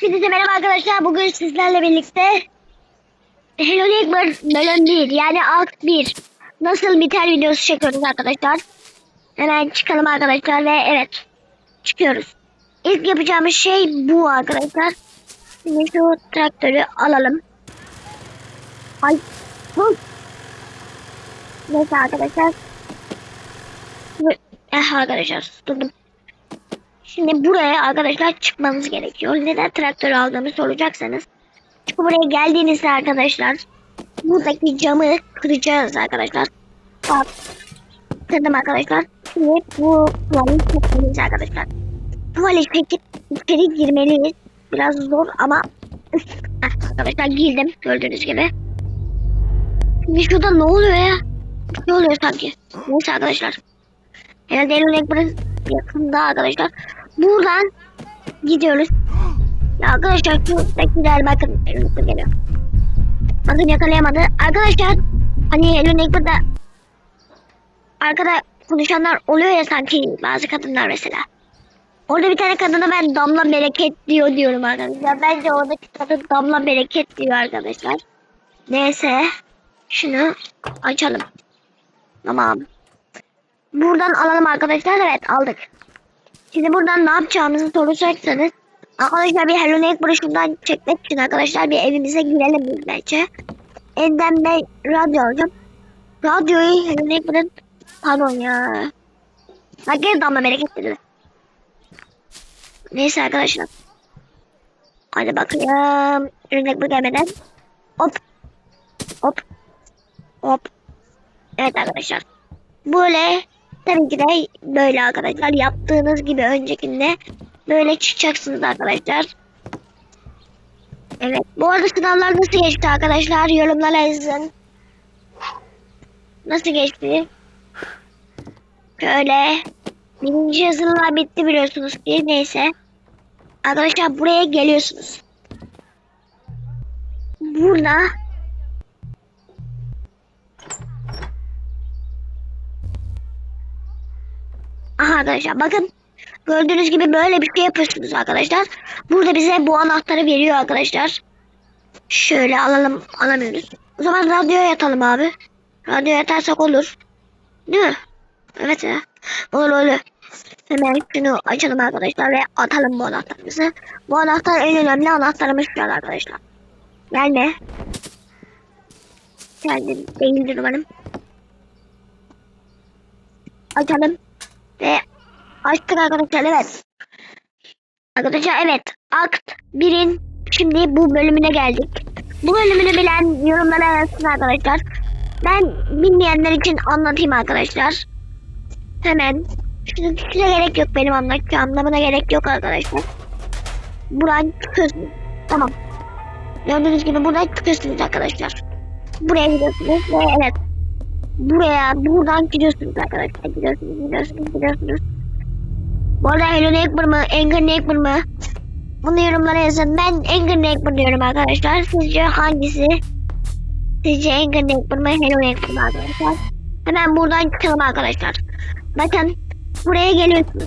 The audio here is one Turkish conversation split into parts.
Hepinize merhaba arkadaşlar. Bugün sizlerle birlikte Hello Neighbor bölüm 1 yani alt 1 nasıl biter videosu çekiyoruz arkadaşlar. Hemen çıkalım arkadaşlar ve evet çıkıyoruz. İlk yapacağımız şey bu arkadaşlar. Şimdi şu traktörü alalım. Ay bu. Neyse arkadaşlar. Eh arkadaşlar durdum. Şimdi buraya arkadaşlar çıkmamız gerekiyor. Neden traktör aldığımı soracaksanız. Çünkü buraya geldiğinizde arkadaşlar buradaki camı kıracağız arkadaşlar. Bak. Kırdım arkadaşlar. Şimdi bu tuvali çekmeliyiz arkadaşlar. Tuvali çekip içeri girmeliyiz. Biraz zor ama arkadaşlar girdim gördüğünüz gibi. Şimdi şurada ne oluyor ya? Ne oluyor sanki? Neyse arkadaşlar. Herhalde Elon Ekber'in yakında arkadaşlar. Buradan gidiyoruz. Ya arkadaşlar şuradakiler bakın Ekber geliyor. Bakın yakalayamadı. Arkadaşlar hani Elon Ekber'da arkada konuşanlar oluyor ya sanki bazı kadınlar mesela. Orada bir tane kadına ben damla bereket diyor diyorum arkadaşlar. Bence oradaki kadın damla bereket diyor arkadaşlar. Neyse. Şunu açalım. Tamam. Buradan alalım arkadaşlar. Evet aldık. Şimdi buradan ne yapacağımızı soracaksanız arkadaşlar bir Hello Neighbor'ı şuradan çekmek için arkadaşlar bir evimize girelim bence. Evden ben radyo alacağım. Radyoyu Hello Neighbor'ın pardon ya. Bak gene damla bereket dedi. Neyse arkadaşlar. Hadi bakayım. Hello Neighbor gelmeden. Hop. Hop. Hop. Evet arkadaşlar. Böyle tabii ki de böyle arkadaşlar yaptığınız gibi öncekinde böyle çıkacaksınız arkadaşlar. Evet. Bu arada sınavlar nasıl geçti arkadaşlar? Yorumlara yazın. Nasıl geçti? Şöyle. Birinci yazılılar bitti biliyorsunuz ki. Neyse. Arkadaşlar buraya geliyorsunuz. Burada Aha arkadaşlar bakın. Gördüğünüz gibi böyle bir şey yapıyorsunuz arkadaşlar. Burada bize bu anahtarı veriyor arkadaşlar. Şöyle alalım. Alamıyoruz. O zaman radyoya yatalım abi. Radyoya yatarsak olur. Değil mi? Evet ya. Olur olur. Hemen şunu açalım arkadaşlar ve atalım bu anahtarımızı. Bu anahtar en önemli anahtarımız şu an arkadaşlar. Gelme. Geldi değildir umarım. Açalım. Ve açtık arkadaşlar evet. Arkadaşlar evet. Akt 1'in şimdi bu bölümüne geldik. Bu bölümünü bilen yorumlara yazsın arkadaşlar. Ben bilmeyenler için anlatayım arkadaşlar. Hemen. Şunu şuna gerek yok benim anlatacağım. Anlamına gerek yok arkadaşlar. Buradan çıkıyorsunuz. Tamam. Gördüğünüz gibi buradan çıkıyorsunuz arkadaşlar. Buraya gidiyorsunuz ve evet. Buraya buradan gidiyorsunuz arkadaşlar. Gidiyorsunuz, gidiyorsunuz, gidiyorsunuz. Bu arada Hello Neighbor mı, Anger Neighbor mı? Bunu yorumlara yazın. Ben Anger Neighbor diyorum arkadaşlar. Sizce hangisi? Sizce Anger Neighbor mı, Hello Neighbor mu arkadaşlar? Hemen buradan çıkalım arkadaşlar. Bakın buraya geliyorsunuz.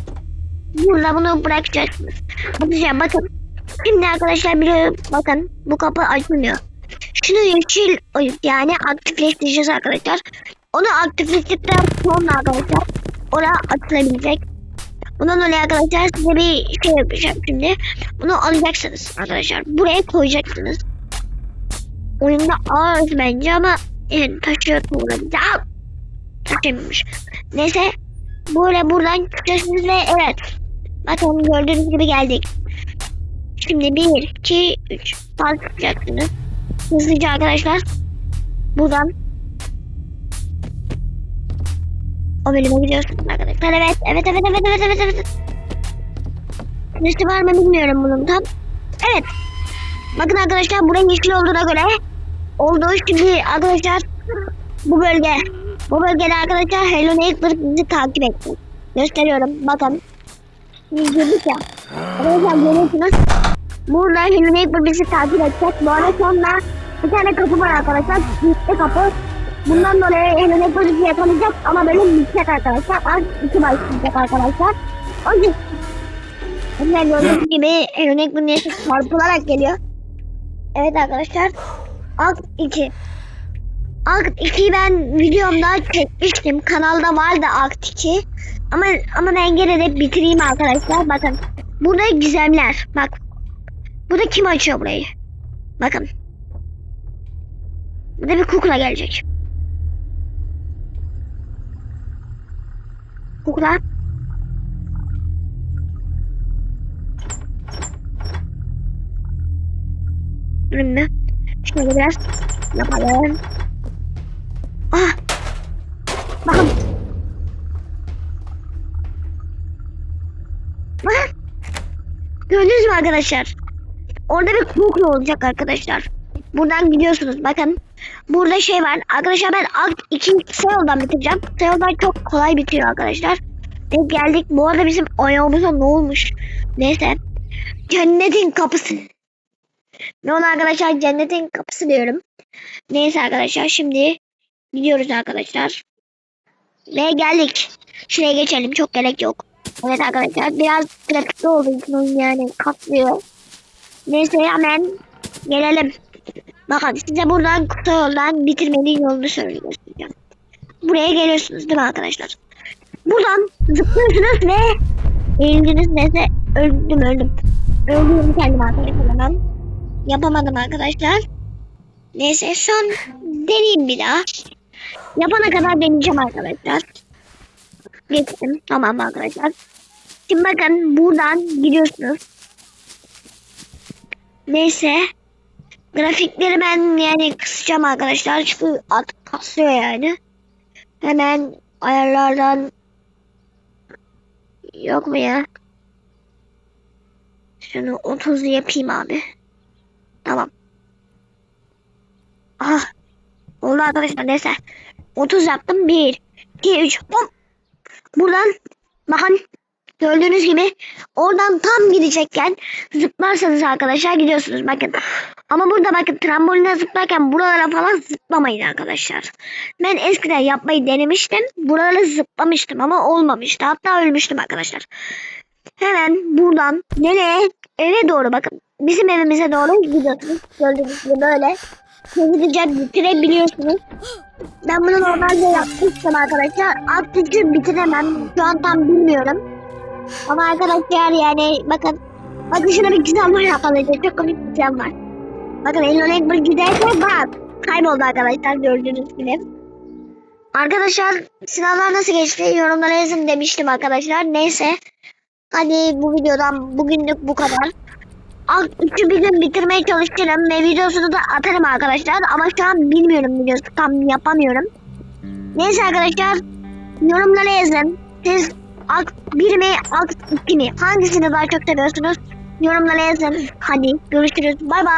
Burada bunu bırakacaksınız. Bakacağım bakın. Şimdi arkadaşlar bir bakın bu kapı açılmıyor. Şunu yeşil yani aktifleştireceğiz arkadaşlar. Onu aktifleştirdikten sonra arkadaşlar oraya açılabilecek. Bundan dolayı arkadaşlar size bir şey yapacağım şimdi. Bunu alacaksınız arkadaşlar. Buraya koyacaksınız. Oyunda ağır bence ama yani taşıyor tuğla. Taşıymış. Neyse böyle buradan çıkacaksınız ve evet. Bakın gördüğünüz gibi geldik. Şimdi 1, 2, 3 falan çıkacaksınız. Hızlıca arkadaşlar. Buradan o bölüme gidiyorsunuz arkadaşlar. Evet, evet, evet, evet, evet, evet, evet. Nesi var mı bilmiyorum bunun tam. Evet. Bakın arkadaşlar buraya yeşil olduğuna göre oldu. Şimdi arkadaşlar bu bölge. Bu bölgede arkadaşlar Hello Neighbor bizi takip etti. Gösteriyorum. Bakın. Girdik ya. Arkadaşlar görüyorsunuz. Burada Hello Neighbor bizi takip edecek. Bu arada sonra bir tane kapı var arkadaşlar. Gitti kapı. Bundan dolayı Hello Neighbor bizi yakalayacak ama bölüm bitecek arkadaşlar. Az iki başlayacak arkadaşlar. O yüzden Hemen gördüğünüz gibi bunun yaşı çarpılarak geliyor. Evet arkadaşlar. Akt 2. Akt 2'yi ben videomda çekmiştim. Kanalda vardı Akt 2. Ama ama ben gene de bitireyim arkadaşlar. Bakın. Burada gizemler. Bak. Burada kim açıyor burayı? Bakın. Burada bir kukla gelecek. Kukla. Şimdi şöyle biraz yapalım. Ah! Bakın. Bakın. Gördünüz mü arkadaşlar? Orada bir kukla olacak arkadaşlar. Buradan gidiyorsunuz. Bakın. Burada şey var. Arkadaşlar ben akt 2 kısa bitireceğim. Kısa çok kolay bitiyor arkadaşlar. Ve geldik. Bu arada bizim ayağımıza ne olmuş? Neyse. Cennetin kapısı. Ne ona arkadaşlar cennetin kapısı diyorum. Neyse arkadaşlar şimdi gidiyoruz arkadaşlar. Ve geldik. Şuraya geçelim çok gerek yok. Evet arkadaşlar biraz grafikli olduğu için oyun yani katlıyor. Neyse hemen gelelim. Bakın size buradan kısa yoldan bitirmenin yolunu söyleyeceğim. Buraya geliyorsunuz değil mi arkadaşlar? Buradan zıplıyorsunuz ve eğildiniz neyse öldüm öldüm. Öldüm kendim arkadaşlar hemen. Yapamadım arkadaşlar. Neyse son deneyeyim bir daha. Yapana kadar deneyeceğim arkadaşlar. Geçtim. Tamam arkadaşlar. Şimdi bakın buradan gidiyorsunuz. Neyse. Grafikleri ben yani kısacağım arkadaşlar. Çünkü artık kasıyor yani. Hemen ayarlardan yok mu ya? Şunu 30 yapayım abi. Tamam. Ah. Oldu arkadaşlar neyse. 30 yaptım. 1, 2, 3. Hop. Buradan bakın gördüğünüz gibi oradan tam gidecekken zıplarsanız arkadaşlar gidiyorsunuz bakın. Ama burada bakın tramboline zıplarken buralara falan zıplamayın arkadaşlar. Ben eskiden yapmayı denemiştim. Buralara zıplamıştım ama olmamıştı. Hatta ölmüştüm arkadaşlar. Hemen buradan nereye? Eve doğru bakın. Bizim evimize doğru gidiyorsunuz. Gördüğünüz gibi böyle. Hızlıca bitirebiliyorsunuz. Ben bunu normalde yapmıştım arkadaşlar. Alt gücü bitiremem. Şu an tam bilmiyorum. Ama arkadaşlar yani bakın. Bakın şurada bir güzel var yapalım. Çok komik bir güzel var. Bakın Elon Ekber giderken bak. Kayboldu arkadaşlar gördüğünüz gibi. Arkadaşlar sınavlar nasıl geçti yorumlara yazın demiştim arkadaşlar. Neyse. Hadi bu videodan bugünlük bu kadar. Alt üçü bir gün bitirmeye çalışırım ve videosunu da atarım arkadaşlar. Ama şu an bilmiyorum videosu tam yapamıyorum. Neyse arkadaşlar yorumlara yazın. Siz alt 1 mi alt 2 mi? Hangisini daha çok seviyorsunuz? Yorumlara yazın. Hadi görüşürüz. Bay bay.